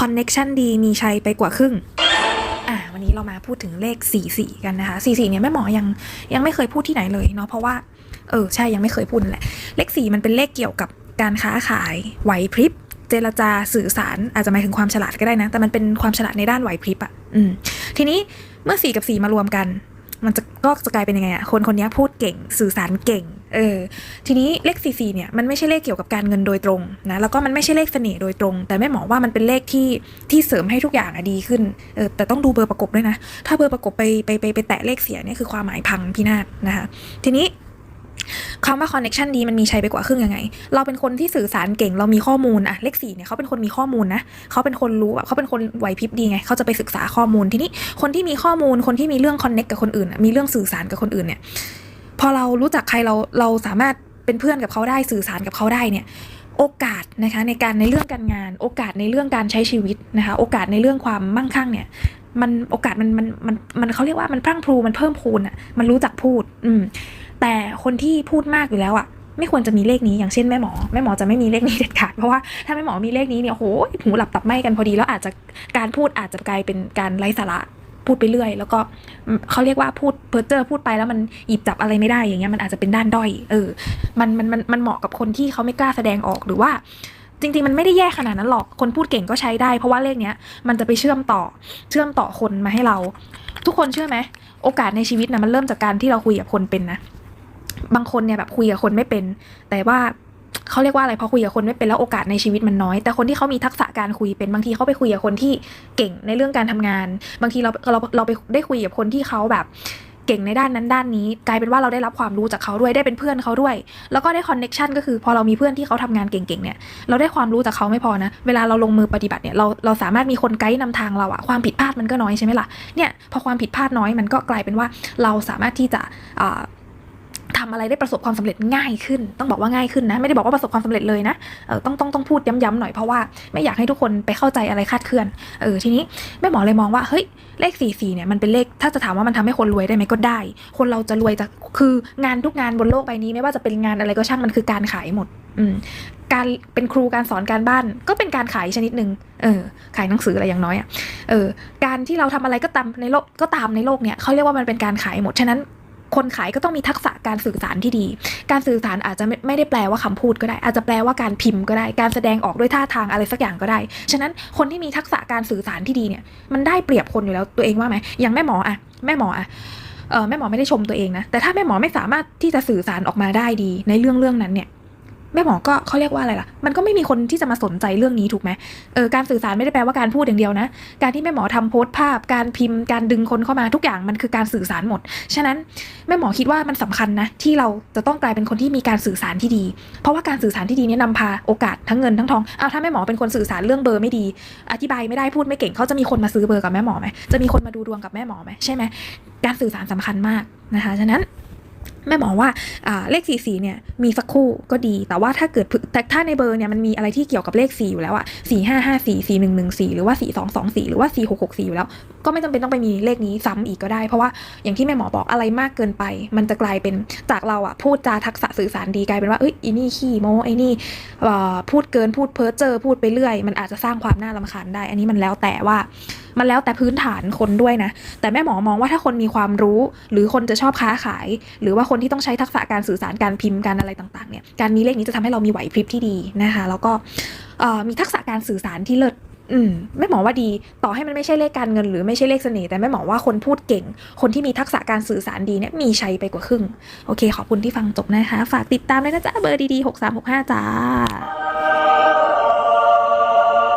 คอนเน็ชันดีมีชัยไปกว่าครึ่งอะวันนี้เรามาพูดถึงเลข 44 กันนะคะ 44 เนี่ยแม่หมอยังยังไม่เคยพูดที่ไหนเลยเนาะเพราะว่าเออใช่ยังไม่เคยพูดแหละ เลข 4 มันเป็นเลขเกี่ยวกับการค้าขายไหวพริบเจรจาสื่อสารอาจจะหมายถึงความฉลาดก็ได้นะ แต่มันเป็นความฉลาดในด้านไหวพริบอะอืมทีนี้เมื่อ 4 กับ 4 มารวมกัน มันจะก็จะกลายเป็นยังไงอะคนคนนี้พูดเก่งสื่อสารเก่ง เออทีนี้เลข 44เนี่ยมันไม่ใช่เลขเกี่ยวกับการเงินโดยตรงนะแล้วก็มันไม่ใช่เลขเสน่ห์โดยตรง แต่แม่หมอว่ามันเป็นเลขที่ที่เสริมให้ทุกอย่างอะดีขึ้นเออแต่ต้องดูเบอร์ประกบด้วยนะ ถ้าเบอร์ประกบไปไปไปไปแตะเลขเสียเนี่ยคือความหมายพังพินาศนะคะทีนี้คำว่า connection ดีมันมีชัยไปกว่าครึ่งยังไง เราเป็นคนที่สื่อสารเก่ง เรามีข้อมูลอะเลขสี่เนี่ยเขาเป็นคนมีข้อมูลนะเขาเป็นคนรู้แบบเขาเป็นคนไหวพริบดีไงเขาจะไปศึกษาข้อมูลทีนี้คนที่มีข้อมูลคนที่มีเรื่อง connect กับคนอื่นอะมีเรื่องสื่อสารกับคนอื่นเนี่ย พอเรารู้จักใครเราเราสามารถเป็นเพื่อนกับเขาได้สื่อสารกับเขาได้เนี่ยโอกาสนะคะในการในเรื่องการงาน โอกาสในเรื่องการใช้ชีวิตนะคะโอกาสในเรื่องความมั่งคั่งเนี่ยมันโอกาสมันมันมันมันเขาเรียกว่ามันพรั่งพรูมันเพิ่มพูนอะมันรู้จักพูดอืมแต่คนที่พูดมากอยู่แล้วอะไม่ควรจะมีเลขนี้อย่างเช่นแม่หมอแม่หมอจะไม่มีเลขนี้เด็ดขาดเพราะว่าถ้าแม่หมอมีเลขนี้เนี่ยโหหูหลับตับไหมกันพอดีแล้วอาจจะการพูดอาจจะกลายเป็นการไร้สาระ พูดไปเรื่อย แล้วก็เขาเรียกว่าพูดเพอเจอพูดไปแล้วมันหยิบจับอะไรไม่ได้อย่างเงี้ยมันอาจจะเป็นด้านด้อยเออมันมันมันมันเหมาะกับคนที่เขาไม่กล้าแสดงออกหรือว่าจริงๆ มันไม่ได้แย่ขนาดนั้นหรอก คนพูดเก่งก็ใช้ได้ เพราะว่าเลขเนี้ยมันจะไปเชื่อมต่อ เชื่อมต่อคนมาให้เรา ทุกคนเชื่อไหม โอกาสในชีวิตนะมันเริ่มจากการที่เราคุยกับคนเป็นนะ บางคนเนี่ยแบบคุยกับคนไม่เป็น แต่ว่า เขาเรียกว่าอะไรพอคุยกับคนไม่เป็นแล้วโอกาสในชีวิตมันน้อย แต่คนที่เขามีทักษะการคุยเป็นบางทีเขาไปคุยกับคนที่เก่งในเรื่องการทำงาน บางทีเราเราเราไปได้คุยกับคนที่เขาแบบเก่งในด้านนั้นด้านนี้ กลายเป็นว่าเราได้รับความรู้จากเขาด้วยได้เป็นเพื่อนเขาด้วย แล้วก็ได้คอนเน็ชันก็คือพอเรามีเพื่อนที่เขาทำงานเก่งๆเนี่ยเราได้ความรู้จากเขาไม่พอนะ เวลาเราลงมือปฏิบัติเนี่ยเราเราสามารถมีคนไกด์นำทางเราอะความผิดพลาดมันก็น้อยใช่ไหมล่ะเนี่ยพอความผิดพลาดน้อยมันก็กลายเป็นว่าเราสามารถที่จะอ่า อะไรได้ประสบความสำเร็จง่ายขึ้น ต้องบอกว่าง่ายขึ้นนะ ไม่ได้บอกว่าประสบความสำเร็จเลยนะเออต้องต้องต้องพูดย้ำๆหน่อยเพราะว่าไม่อยากให้ทุกคนไปเข้าใจอะไรคาดเคลื่อนเออทีนี้แม่หมอเลยมองว่าเฮ้ยเลข 4 4เนี่ยมันเป็นเลขถ้าจะถามว่ามันทำให้คนรวยได้ไหมก็ได้ คนเราจะรวยจากคืองานทุกงานบนโลกใบนี้ไม่ว่าจะเป็นงานอะไรก็ช่างมันคือการขายหมดอืมการเป็นครูการสอนการบ้านก็เป็นการขายชนิดหนึ่งเออขายหนังสืออะไรอย่างน้อยอะ่ะเออการที่เราทำอะไรก็ตามในโลกก็ตามในโลกเนี่ยเขาเรียกว่ามันเป็นการขายหมดฉะนั้น คนขายก็ต้องมีทักษะการสื่อสารที่ดี การสื่อสารอาจจะไม่ได้แปลว่าคำพูดก็ได้ อาจจะแปลว่าการพิมพ์ก็ได้ การแสดงออกด้วยท่าทางอะไรสักอย่างก็ได้ ฉะนั้นคนที่มีทักษะการสื่อสารที่ดีเนี่ย มันได้เปรียบคนอยู่แล้วตัวเองว่าไหมอย่างแม่หมออะแม่หมออะเออแม่หมอไม่ได้ชมตัวเองนะ แต่ถ้าแม่หมอไม่สามารถที่จะสื่อสารออกมาได้ดีในเรื่องเรื่องนั้นเนี่ย แม่หมอก็เขาเรียกว่าอะไรล่ะ มันก็ไม่มีคนที่จะมาสนใจเรื่องนี้ถูกไหมเออการสื่อสารไม่ได้แปลว่าการพูดอย่างเดียวนะ การที่แม่หมอทำโพสต์ภาพ การพิมพ์ การดึงคนเข้ามาทุกอย่างมันคือการสื่อสารหมด ฉะนั้นแม่หมอคิดว่ามันสำคัญนะที่เราจะต้องกลายเป็นคนที่มีการสื่อสารที่ดี เพราะว่าการสื่อสารที่ดีนี่นำพาโอกาสทั้งเงินทั้งทองเอ้าถ้าแม่หมอเป็นคนสื่อสารเรื่องเบอร์ไม่ดี อธิบายไม่ได้พูดไม่เก่งเขาจะมีคนมาซื้อเบอร์กับแม่หมอไหมจะมีคนมาดูดวงกับแม่หมอไหมใช่ไหมการสื่อสารสำคัญมากนะคะ ฉะนั้น แม่หมอว่าเลข 4 4 เนี่ยมีสักคู่ก็ดี แต่ว่าถ้าเกิดแต่ถ้าในเบอร์เนี่ยมันมีอะไรที่เกี่ยวกับเลข 4 อยู่แล้วอะ4 5 5 4 4 1 1 4 หรือว่า 4 2 2 4 หรือว่า 4 6 6 4 อยู่แล้ว ก็ไม่จำเป็นต้องไปมีเลขนี้ซ้ำอีกก็ได้ เพราะว่าอย่างที่แม่หมอบอกอะไรมากเกินไป มันจะกลายเป็นจากเราอะพูดจาทักษะสื่อสารดีกลายเป็นว่าเอ้ยอีนี่ขี้โม้ไอ้นี่พูดเกินพูดเพ้อเจอพูดไปเรื่อย มันอาจจะสร้างความน่ารำคาญได้ อันนี้มันแล้วแต่ว่า มันแล้วแต่พื้นฐานคนด้วยนะ แต่แม่หมอมองว่าถ้าคนมีความรู้ หรือคนจะชอบค้าขาย หรือว่าคนที่ต้องใช้ทักษะการสื่อสารการพิมพ์การอะไรต่างๆเนี่ยการมีเลขนี้จะทำให้เรามีไหวพริบที่ดีนะคะ แล้วก็มีทักษะการสื่อสารที่เลิศอืมแม่หมอว่าดีต่อให้มันไม่ใช่เลขการเงิน หรือไม่ใช่เลขเสน่ห์แต่แม่หมอว่าคนพูดเก่ง คนที่มีทักษะการสื่อสารดีเนี่ยมีชัยไปกว่าครึ่ง โอเค ขอบคุณที่ฟังจบนะคะ ฝากติดตามด้วยนะจ๊ะเบอร์ดีๆ6365จ้า